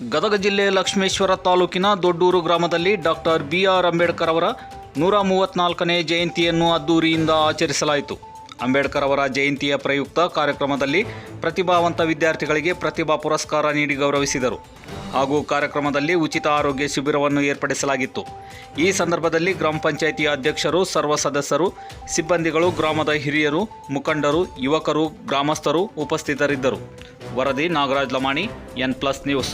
ಗದಗ ಜಿಲ್ಲೆ ಲಕ್ಷ್ಮೇಶ್ವರ ತಾಲೂಕಿನ ದೊಡ್ಡೂರು ಗ್ರಾಮದಲ್ಲಿ ಡಾಕ್ಟರ್ ಬಿ ಆರ್ ಅಂಬೇಡ್ಕರ್ ಅವರ ನೂರ ಮೂವತ್ನಾಲ್ಕನೇ ಜಯಂತಿಯನ್ನು ಅದ್ದೂರಿಯಿಂದ ಆಚರಿಸಲಾಯಿತು. ಅಂಬೇಡ್ಕರ್ ಅವರ ಜಯಂತಿಯ ಪ್ರಯುಕ್ತ ಕಾರ್ಯಕ್ರಮದಲ್ಲಿ ಪ್ರತಿಭಾವಂತ ವಿದ್ಯಾರ್ಥಿಗಳಿಗೆ ಪ್ರತಿಭಾ ಪುರಸ್ಕಾರ ನೀಡಿ ಗೌರವಿಸಿದರು. ಹಾಗೂ ಕಾರ್ಯಕ್ರಮದಲ್ಲಿ ಉಚಿತ ಆರೋಗ್ಯ ಶಿಬಿರವನ್ನು ಏರ್ಪಡಿಸಲಾಗಿತ್ತು. ಈ ಸಂದರ್ಭದಲ್ಲಿ ಗ್ರಾಮ ಪಂಚಾಯಿತಿ ಅಧ್ಯಕ್ಷರು, ಸರ್ವ ಸದಸ್ಯರು, ಸಿಬ್ಬಂದಿಗಳು, ಗ್ರಾಮದ ಹಿರಿಯರು, ಮುಖಂಡರು, ಯುವಕರು, ಗ್ರಾಮಸ್ಥರು ಉಪಸ್ಥಿತರಿದ್ದರು. ವರದಿ Nagaraj Lamani, N plus news.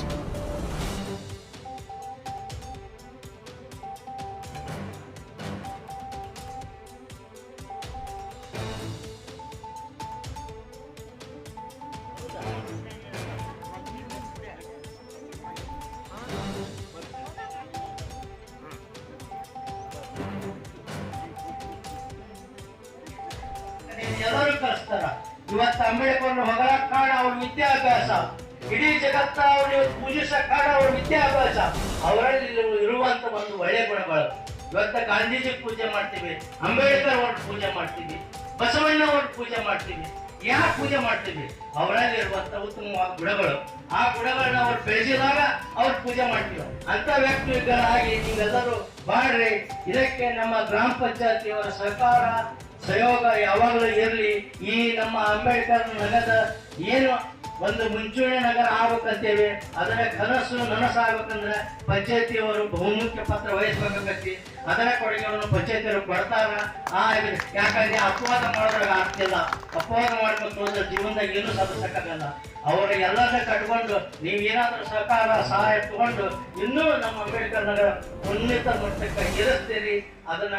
ಕಲಿಸ್ತಾರ ಇವತ್ತು ಅಂಬೇಡ್ಕರ್ ಹೊಗಳಕ್ ಕಾರಣ ಅವ್ರ ವಿದ್ಯಾಭ್ಯಾಸ. ಇಡೀ ಜಗತ್ತ ಅವ್ರು ಪೂಜಿಸಕ್ ಕಾರಣ ಅವ್ರ ವಿದ್ಯಾಭ್ಯಾಸ. ಅವರಲ್ಲಿ ಇರುವಂತ ಒಂದು ಒಳ್ಳೆ ಗುಣಗಳು. ಇವತ್ತ ಗಾಂಧೀಜಿ ಪೂಜೆ ಮಾಡ್ತೀವಿ, ಅಂಬೇಡ್ಕರ್ ಅವ್ರ ಪೂಜೆ ಮಾಡ್ತೀವಿ ಬಸವಣ್ಣ ಅವ್ರ ಪೂಜೆ ಮಾಡ್ತೀವಿ. ಯಾಕೆ ಪೂಜೆ ಮಾಡ್ತೀವಿ? ಅವರಲ್ಲಿ ಇರುವಂತ ಉತ್ತಮವಾದ ಗುಣಗಳು. ಆ ಗುಣಗಳನ್ನ ಅವ್ರು ಬೆಳೆಸಿದಾಗ ಅವ್ರು ಪೂಜೆ ಮಾಡ್ತೀವಿ. ಅಂತ ವ್ಯಕ್ತಿಗಳಾಗಿ ನೀವೆಲ್ಲರೂ ಬಾಡ್ರಿ ಇದಕ್ಕೆ ನಮ್ಮ ಗ್ರಾಮ ಪಂಚಾಯತಿಯವರ ಸಹಕಾರ ಸಹಯೋಗ ಯಾವಾಗಲೂ ಇರಲಿ. ಈ ನಮ್ಮ ಅಂಬೇಡ್ಕರ್ ನಗದ ಏನು ಒಂದು ಮುಂಚೂಣಿ ನಗರ ಆಗ್ಬೇಕಂತೇವೆ ಅದರ ಕನಸು ನನಸಾಗ್ಬೇಕಂದ್ರೆ ಪಂಚಾಯತಿಯವರು ಬಹುಮುಖ್ಯ ಪಾತ್ರ ವಹಿಸ್ಬೇಕಾಗತ್ತಿ ಅದರ ಕೊಡುಗೆಯನ್ನು ಪಂಚಾಯತಿಯವರು ಕೊಡ್ತಾರ. ಆ ಯಾಕಂದ್ರೆ ಅಪವಾದ ಮಾಡೋದ್ರಾಗ ಆಗ್ತಿಲ್ಲ ಅಪವಾದ ಮಾಡ್ಬೇಕು ಅಂದ್ರೆ ಜೀವನದಾಗ ಏನು ಸಾಧಿಸಕ್ಕಾಗಲ್ಲ ಅವರ ಎಲ್ಲರನ್ನ ಕಟ್ಕೊಂಡು, ನೀವು ಏನಾದರೂ ಸಹಕಾರ ಸಹಾಯ ತಗೊಂಡು ಇನ್ನೂ ನಮ್ಮ ಅಂಬೇಡ್ಕರ್ ನಗರ ಉನ್ನತ ಮಟ್ಟಕ್ಕೆ ಇರಿಸ್ತೀರಿ ಅದನ್ನ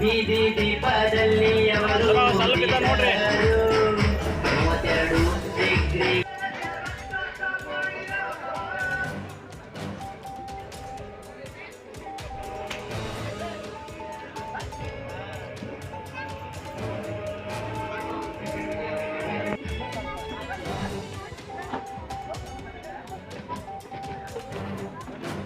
ಬೀದಿ ದೀಪದಲ್ಲಿ ಅವರು ನೋಡ್ರಿ.